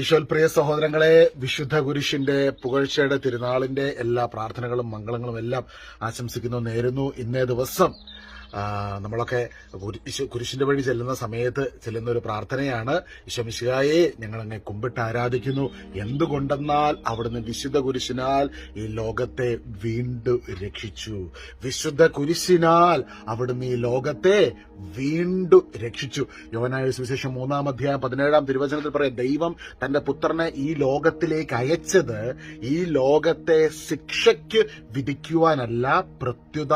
ഈശോൽ പ്രിയ സഹോദരങ്ങളെ വിശുദ്ധ കുരിശിന്റെ പുകഴ്ചയുടെ തിരുനാളിന്റെ എല്ലാ പ്രാർത്ഥനകളും മംഗളങ്ങളും എല്ലാം ആശംസിക്കുന്നു നേരുന്നു. ഇന്നേ ദിവസം നമ്മളൊക്കെ കുരിശിന്റെ വഴി ചെല്ലുന്ന സമയത്ത് ചെല്ലുന്ന ഒരു പ്രാർത്ഥനയാണ്. ഈശോമിശിഹായെ ഞങ്ങൾ അങ്ങനെ കുമ്പിട്ട് ആരാധിക്കുന്നു. എന്തുകൊണ്ടെന്നാൽ അവിടുന്ന് വിശുദ്ധ കുരിശിനാൽ ഈ ലോകത്തെ വീണ്ടും രക്ഷിച്ചു. വിശുദ്ധ കുരിശിനാൽ അവിടുന്ന് ഈ ലോകത്തെ വീണ്ടും രക്ഷിച്ചു. യോനായ സുവിശേഷം മൂന്നാം അധ്യായം പതിനേഴാം തിരുവചനത്തിൽ പറയാം ദൈവം തന്റെ പുത്രനെ ഈ ലോകത്തിലേക്ക് അയച്ചത് ഈ ലോകത്തെ ശിക്ഷയ്ക്ക് വിധിക്കുവാനല്ല പ്രത്യുത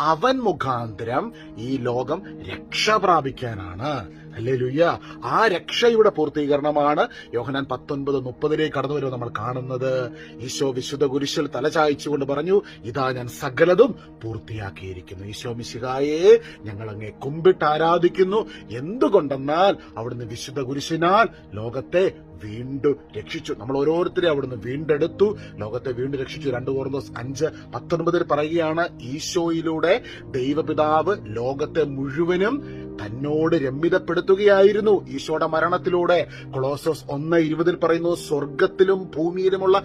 അവൻ മുഖാന്തരം ഈ ലോകം രക്ഷ പ്രാപിക്കാനാണ്. അല്ലേ ലുയ്യ ആ രക്ഷയുടെ പൂർത്തീകരണമാണ് യോഹനാൻ പത്തൊൻപത് മുപ്പതിലേക്ക് കടന്നു വരുമ്പോൾ നമ്മൾ കാണുന്നത്. ഈശോ വിശുദ്ധ കുരിശിൽ തലചായിച്ചുകൊണ്ട് പറഞ്ഞു ഇതാ ഞാൻ സകലതും പൂർത്തിയാക്കിയിരിക്കുന്നു. ഈശോ മിശിഹായെ ഞങ്ങൾ അങ്ങേ കുമ്പിട്ട് ആരാധിക്കുന്നു. എന്തുകൊണ്ടെന്നാൽ അവിടുന്ന് വിശുദ്ധ കുരിശിനാൽ ലോകത്തെ വീണ്ടും രക്ഷിച്ചു. നമ്മൾ ഓരോരുത്തരെ അവിടുന്ന് വീണ്ടെടുത്തു. ലോകത്തെ വീണ്ടും രക്ഷിച്ചു. രണ്ടു കോർന്നോസ് അഞ്ച് പത്തൊൻപതിൽ പറയുകയാണ് ഈശോയിലൂടെ ദൈവപിതാവ് ലോകത്തെ മുഴുവനും തന്നോട് രമ്യതപ്പെടുത്തുകയായിരുന്നു. ഈശോയുടെ മരണത്തിലൂടെ കൊളോസോസ് ഒന്ന് ഇരുപതിൽ പറയുന്നു സ്വർഗത്തിലും ഭൂമിയിലുമുള്ള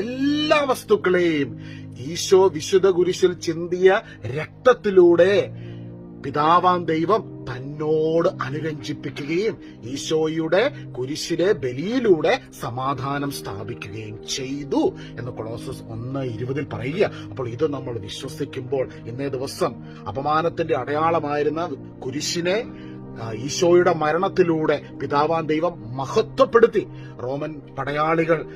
എല്ലാ വസ്തുക്കളെയും ഈശോ വിശുദ്ധ കുരിശിൽ ചിന്തിയ രക്തത്തിലൂടെ പിതാവാം ദൈവം തന്നോട് അനുരഞ്ജിപ്പിക്കുകയും ഈശോയുടെ കുരിശിലെ ബലിയിലൂടെ സമാധാനം സ്ഥാപിക്കുകയും ചെയ്തു എന്ന് കൊളോസസ് ഒന്ന് ഇരുപതിൽ പറയുക. അപ്പോൾ ഇത് നമ്മൾ വിശ്വസിക്കുമ്പോൾ ഇന്നേ ദിവസം അപമാനത്തിന്റെ അടയാളമായിരുന്ന കുരിശിനെ ഈശോയുടെ മരണത്തിലൂടെ പിതാവാൻ ദൈവം മഹത്വപ്പെടുത്തി. റോമൻ പടയാളികൾ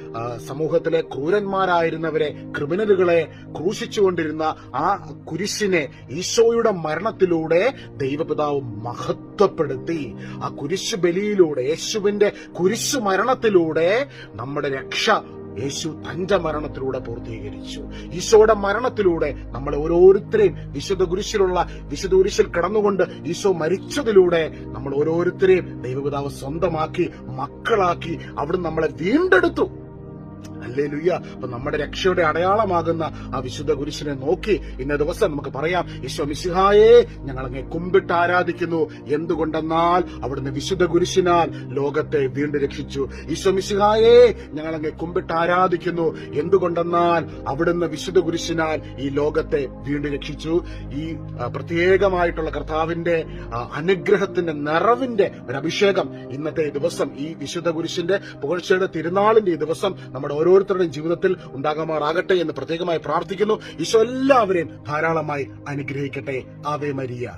സമൂഹത്തിലെ ക്രൂരന്മാരായിരുന്നവരെ ക്രിമിനലുകളെ ക്രൂശിച്ചുകൊണ്ടിരുന്ന ആ കുരിശിനെ ഈശോയുടെ മരണത്തിലൂടെ ദൈവപിതാവ് മഹത്വപ്പെടുത്തി. ആ കുരിശു ബലിയിലൂടെ യേശുവിന്റെ കുരിശു മരണത്തിലൂടെ നമ്മുടെ രക്ഷ യേശു തന്റെ മരണത്തിലൂടെ പൂർത്തീകരിച്ചു. ഈശോയുടെ മരണത്തിലൂടെ നമ്മൾ ഓരോരുത്തരെയും വിശുദ്ധ കുരിശിലുള്ള വിശുദ്ധ കുരിശിൽ കിടന്നുകൊണ്ട് ഈശോ മരിച്ചതിലൂടെ നമ്മൾ ഓരോരുത്തരെയും ദൈവപിതാവ് സ്വന്തമാക്കി മക്കളാക്കി അവിടുന്ന് നമ്മളെ വീണ്ടെടുത്തു. അല്ലേ ലുയ്യ അപ്പൊ നമ്മുടെ രക്ഷയുടെ അടയാളമാകുന്ന ആ വിശുദ്ധ കുരിശിനെ നോക്കി ഇന്ന ദിവസം നമുക്ക് പറയാം ഈശോ മിശിഹായെ ഞങ്ങൾ അങ്ങേ കുമ്പിട്ട് ആരാധിക്കുന്നു. എന്തുകൊണ്ടെന്നാൽ അവിടുന്ന് വിശുദ്ധ കുരിശിനാൽ ലോകത്തെ വീണ്ടും രക്ഷിച്ചു. ഈശോ മിശിഹായെ ഞങ്ങൾ അങ്ങേ കുമ്പിട്ട് ആരാധിക്കുന്നു. എന്തുകൊണ്ടെന്നാൽ അവിടുന്ന് വിശുദ്ധ കുരിശിനാൽ ഈ ലോകത്തെ വീണ്ടും രക്ഷിച്ചു. ഈ പ്രത്യേകമായിട്ടുള്ള കർത്താവിന്റെ അനുഗ്രഹത്തിന്റെ നിറവിന്റെ ഒരു അഭിഷേകം ഇന്നത്തെ ദിവസം ഈ വിശുദ്ധ കുരിശിന്റെ പുകഴ്ചയുടെ തിരുനാളിന്റെ ഈ ദിവസം നമ്മുടെ ഓരോരുത്തരുടെയും ജീവിതത്തിൽ ഉണ്ടാകുമാറാകട്ടെ എന്ന് പ്രത്യേകമായി പ്രാർത്ഥിക്കുന്നു. ഈശോ എല്ലാവരെയും ധാരാളമായി അനുഗ്രഹിക്കട്ടെ. Ave Maria.